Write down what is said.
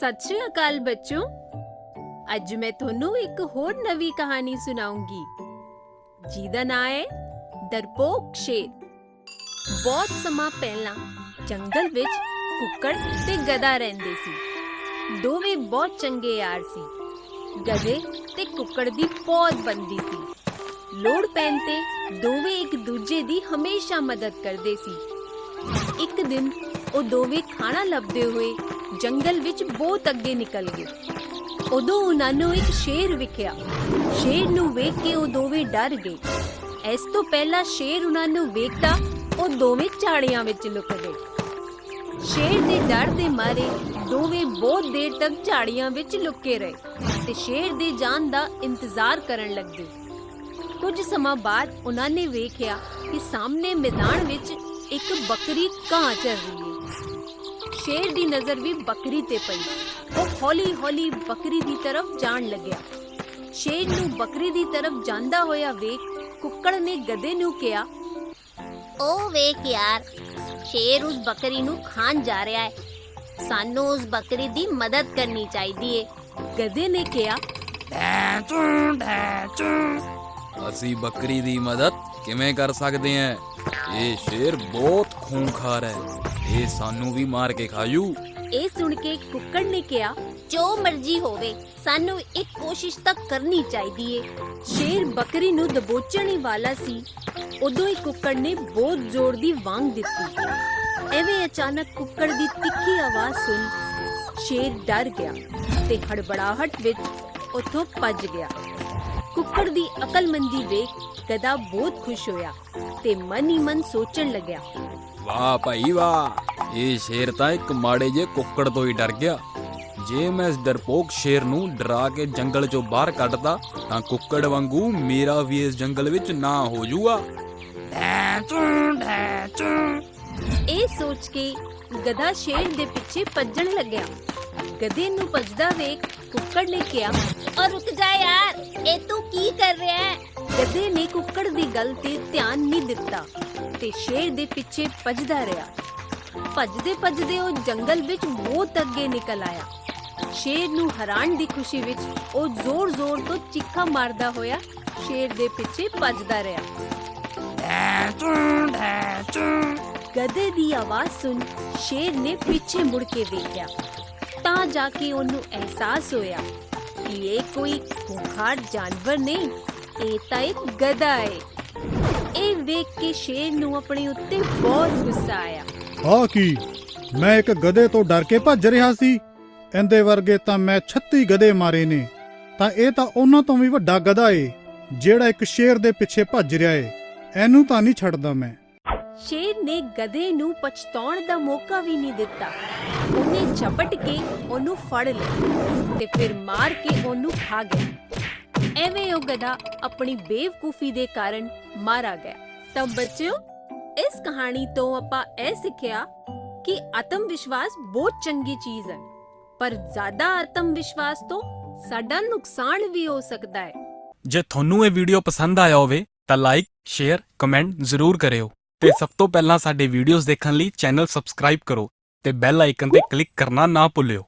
ਸਤਿ ਸ਼੍ਰੀ ਅਕਾਲ ਬੱਚੋ। ਅੱਜ ਮੈਂ ਤੁਹਾਨੂੰ ਇੱਕ ਹੋਰ ਨਵੀਂ ਕਹਾਣੀ ਸੁਣਾਉਂਗੀ। ਜਿਹਦਾ ਨਾਂ ਹੈ ਡਰਪੋਕ ਸ਼ੇਰ। ਬਹੁਤ ਸਮਾਂ ਪਹਿਲਾਂ ਜੰਗਲ ਵਿੱਚ ਕੁੱਕੜ ਤੇ ਗਧਾ ਰਹਿੰਦੇ ਸੀ। ਦੋਵੇਂ ਬਹੁਤ ਚੰਗੇ ਯਾਰ ਸੀ। ਗਧੇ ਤੇ ਕੁੱਕੜ ਦੀ ਬਹੁਤ ਬੰਦੀ ਸੀ। ਲੋੜ ਪੈਣ ਤੇ ਦੋਵੇਂ ਇੱਕ ਦੂਜੇ ਦੀ ਹਮੇਸ਼ਾ ਮਦਦ ਕਰਦੇ ਸੀ। ਇੱਕ ਦਿਨ ਉਹ ਦੋਵੇਂ ਖਾਣਾ ਲੱਭਦੇ ਹੋਏ ਜੰਗਲ ਵਿੱਚ ਬਹੁਤ ਅੱਗੇ ਨਿਕਲ ਗਏ। ਉਦੋਂ ਉਹਨਾਂ ਨੂੰ ਇੱਕ ਸ਼ੇਰ ਵਿਖਿਆ। ਸ਼ੇਰ ਨੂੰ ਵੇਖ ਕੇ ਉਹ ਦੋਵੇਂ ਡਰ ਗਏ। ਇਸ ਤੋਂ ਪਹਿਲਾਂ ਸ਼ੇਰ ਉਹਨਾਂ ਨੂੰ ਵੇਖਦਾ, ਉਹ ਦੋਵੇਂ ਝਾੜੀਆਂ ਵਿੱਚ ਲੁਕ ਗਏ। ਸ਼ੇਰ ਦੇ ਡਰ ਦੇ ਮਾਰੇ ਦੋਵੇਂ ਬਹੁਤ ਦੇਰ ਤੱਕ ਝਾੜੀਆਂ ਵਿੱਚ ਲੁਕੇ ਰਹੇ ਤੇ ਸ਼ੇਰ ਦੇ ਜਾਣ ਦਾ ਇੰਤਜ਼ਾਰ ਕਰਨ ਲੱਗੇ। ਕੁਝ ਸਮਾਂ ਬਾਅਦ ਉਹਨਾਂ ਨੇ ਵੇਖਿਆ ਕਿ ਸਾਹਮਣੇ ਮੈਦਾਨ ਵਿੱਚ ਇੱਕ ਬੱਕਰੀ ਕਾਂ ਚਰ ਰਹੀ ਹੈ। ਸ਼ੇਰ ਦੀ ਨਜ਼ਰ ਵੀ ਬੱਕਰੀ ਤੇ ਪਈ। ਉਹ ਹੌਲੀ-ਹੌਲੀ ਬੱਕਰੀ ਦੀ ਤਰਫ ਜਾਣ ਲੱਗਿਆ। ਸ਼ੇਰ ਨੂੰ ਬੱਕਰੀ ਦੀ ਤਰਫ ਜਾਂਦਾ ਹੋਇਆ ਵੇਖ ਕੁੱਕੜ ਨੇ ਗਧੇ ਨੂੰ ਕਿਹਾ, ਉਹ ਵੇਖ ਯਾਰ, ਸ਼ੇਰ ਉਸ ਬੱਕਰੀ ਨੂੰ ਖਾਣ ਜਾ ਰਿਹਾ ਹੈ। ਸਾਨੂੰ ਉਸ ਬੱਕਰੀ ਦੀ ਮਦਦ ਕਰਨੀ ਚਾਹੀਦੀ ਏ। ਗਧੇ ਨੇ ਕਿਹਾ ਅਸੀਂ ਬੱਕਰੀ ਦੀ ਮਦਦ ਕਿਵੇਂ ਕਰ ਸਕਦੇ ਹਾਂ? ਇਹ ਸ਼ੇਰ ਬਹੁਤ ਖੂਨਖਾਰ ਹੈ। ਇਹ ਸਾਨੂੰ ਵੀ ਮਾਰ ਕੇ ਖਾਜੂ ਇਹ ਸੁਣ ਕੇ ਕੁੱਕੜ ਨੇ ਕਿਹਾ, ਜੋ ਮਰਜ਼ੀ ਹੋਵੇ, ਸਾਨੂੰ ਇੱਕ ਕੋਸ਼ਿਸ਼ ਤਾਂ ਕਰਨੀ ਚਾਹੀਦੀ ਏ। ਸ਼ੇਰ ਬੱਕਰੀ ਨੂੰ ਦਬੋਚਣ ਵਾਲਾ ਸੀ। ਉਦੋਂ ਹੀ ਕੁੱਕੜ ਨੇ ਬਹੁਤ ਜ਼ੋਰ ਦੀ ਵਾਂਗ ਦਿੱਤੀ। ਐਵੇਂ ਅਚਾਨਕ ਕੁੱਕੜ ਦੀ ਤਿੱਖੀ ਆਵਾਜ਼ ਸੁਣ ਸ਼ੇਰ ਡਰ ਗਿਆ ਤੇ ਹੜਬੜਾਹਟ ਵਿੱਚ ਉੱਥੋਂ ਭੱਜ ਗਿਆ। ਕੁੱਕੜ ਦੀ ਅਕਲਮੰਦੀ ਵੇਖ ਗਧਾ ਬਹੁਤ ਖੁਸ਼ ਹੋਇਆ ਤੇ ਮਨ ਹੀ ਮਨ ਸੋਚਣ ਲੱਗਿਆ। ਵਾਹ ਭਾਈ ਵਾਹ ਇਹ ਸ਼ੇਰ ਤਾਂ ਇੱਕ ਮਾੜੇ ਜੇ ਕੁੱਕੜ ਤੋਂ ਹੀ ਡਰ ਗਿਆ। ਜੇ ਮੈਂ ਇਸ ਡਰਪੋਕ ਸ਼ੇਰ ਨੂੰ ਡਰਾ ਕੇ ਜੰਗਲ ਚੋਂ ਬਾਹਰ ਕੱਢਦਾ ਤਾਂ ਕੁੱਕੜ ਵਾਂਗੂ ਮੇਰਾ ਵੀ ਇਸ ਜੰਗਲ ਵਿੱਚ ਨਾ ਹੋ ਜੂਗਾ ਇਹ ਸੋਚ ਕੇ ਗਧਾ ਸ਼ੇਰ ਦੇ ਪਿੱਛੇ ਭੱਜਣ ਲੱਗਿਆ। ਗਧੇ ਨੂੰ ਭੱਜਦਾ ਵੇਖ ਕੁੱਕੜ ਨੇ ਕਿਹਾ ਔਰ ਰੁਕ ਜਾ ਯਾਰ, ਇਹ ਤੂੰ ਕੀ ਕਰ ਰਿਹਾ ਹੈ? ਗਧੇ ਨੇ ਕੁੱਕੜ ਦੀ ਗੱਲ ਤੇ ਧਿਆਨ ਨਹੀਂ ਦਿੱਤਾ ਤੇ ਸ਼ੇਰ ਦੇ ਪਿੱਛੇ ਭੱਜਦਾ ਰਿਹਾ। ਭੱਜਦੇ ਭੱਜਦੇ ਉਹ ਜੰਗਲ ਵਿੱਚ ਬਹੁਤ ਅੱਗੇ ਨਿਕਲ ਆਇਆ। ਸ਼ੇਰ ਨੂੰ ਹੈਰਾਨ ਦੀ ਖੁਸ਼ੀ ਵਿੱਚ ਉਹ ਜ਼ੋਰ-ਜ਼ੋਰ ਤੋਂ ਚੀਖਾਂ ਮਾਰਦਾ ਹੋਇਆ ਸ਼ੇਰ ਦੇ ਪਿੱਛੇ ਭੱਜਦਾ ਰਿਹਾ। ਗਧੇ ਦੀ ਆਵਾਜ਼ ਸੁਣ ਸ਼ੇਰ ਨੇ ਪਿੱਛੇ ਮੁੜ ਕੇ ਵੇਖਿਆ। ਤਾਂ ਜਾ ਕੇ ਉਹਨੂੰ ਅਹਿਸਾਸ ਹੋਇਆ ਕਿ ਇਹ ਕੋਈ ਖੂੰਖਾਰ ਜਾਨਵਰ ਨਹੀਂ ਇਹ ਤਾਂ ਇੱਕ ਗਧਾ ਹੈ ਇਹ ਵੇਖ ਕੇ ਸ਼ੇਰ ਨੂੰ ਆਪਣੇ ਉੱਤੇ ਬਹੁਤ ਗੁੱਸਾ ਆਇਆ। ਆ ਕੀ? ਮੈਂ ਇੱਕ ਗਧੇ ਤੋਂ ਡਰ ਕੇ ਭੱਜ ਰਿਹਾ ਸੀ? ਇਹਦੇ ਵਰਗੇ ਤਾਂ ਮੈਂ 36 ਗਧੇ ਮਾਰੇ ਨੇ। ਤਾਂ ਇਹ ਤਾਂ ਉਹਨਾਂ ਤੋਂ ਵੀ ਵੱਡਾ ਗਧਾ ਏ ਜਿਹੜਾ ਇੱਕ ਸ਼ੇਰ ਦੇ ਪਿੱਛੇ ਭੱਜ ਰਿਹਾ ਏ। ਇਹਨੂੰ ਤਾਂ ਨਹੀਂ ਛੱਡਦਾ ਮੈਂ। ਸ਼ੇਰ ਨੇ ਗਧੇ ਨੂੰ ਪਛਤਾਉਣ ਦਾ ਮੌਕਾ ਵੀ ਨਹੀਂ ਦਿੱਤਾ। ਉਹਨੇ ਝਪਟ ਕੇ ਉਹਨੂੰ ਫੜ ਲਿਆ ਤੇ ਫਿਰ ਮਾਰ ਕੇ ਉਹਨੂੰ ਖਾ ਗਿਆ। ਐਵੇਂ ਉਹ ਗਧਾ ਆਪਣੀ ਬੇਵਕੂਫੀ ਦੇ ਕਾਰਨ ਮਾਰਾ ਗਿਆ। ਤਾਂ ਬੱਚਿਓ, ਇਸ ਕਹਾਣੀ ਤੋਂ ਆਪਾਂ ਇਹ ਸਿੱਖਿਆ ਕਿ ਆਤਮ ਵਿਸ਼ਵਾਸ ਬਹੁਤ ਚੰਗੀ ਚੀਜ਼ ਹੈ, ਪਰ ਜ਼ਿਆਦਾ ਆਤਮ ਵਿਸ਼ਵਾਸ ਤੋਂ ਸਾਡਾ ਨੁਕਸਾਨ ਵੀ ਹੋ ਸਕਦਾ ਹੈ। ਜੇ ਤੁਹਾਨੂੰ ਇਹ ਵੀਡੀਓ ਪਸੰਦ ਆਇਆ ਹੋਵੇ, ਤਾਂ ਲਾਈਕ ਸ਼ੇਅਰ ਕਮੈਂਟ ਜ਼ਰੂਰ ਕਰਿਓ। ਤੇ ਸਭ ਤੋਂ ਪਹਿਲਾਂ ਸਾਡੇ ਵੀਡੀਓਜ਼ ਦੇਖਣ ਲਈ ਚੈਨਲ ਸਬਸਕ੍ਰਾਈਬ ਕਰੋ। ਤੇ ਬੈਲ ਆਈਕਨ ਤੇ ਕਲਿੱਕ ਕਰਨਾ ਨਾ ਭੁੱਲਿਓ।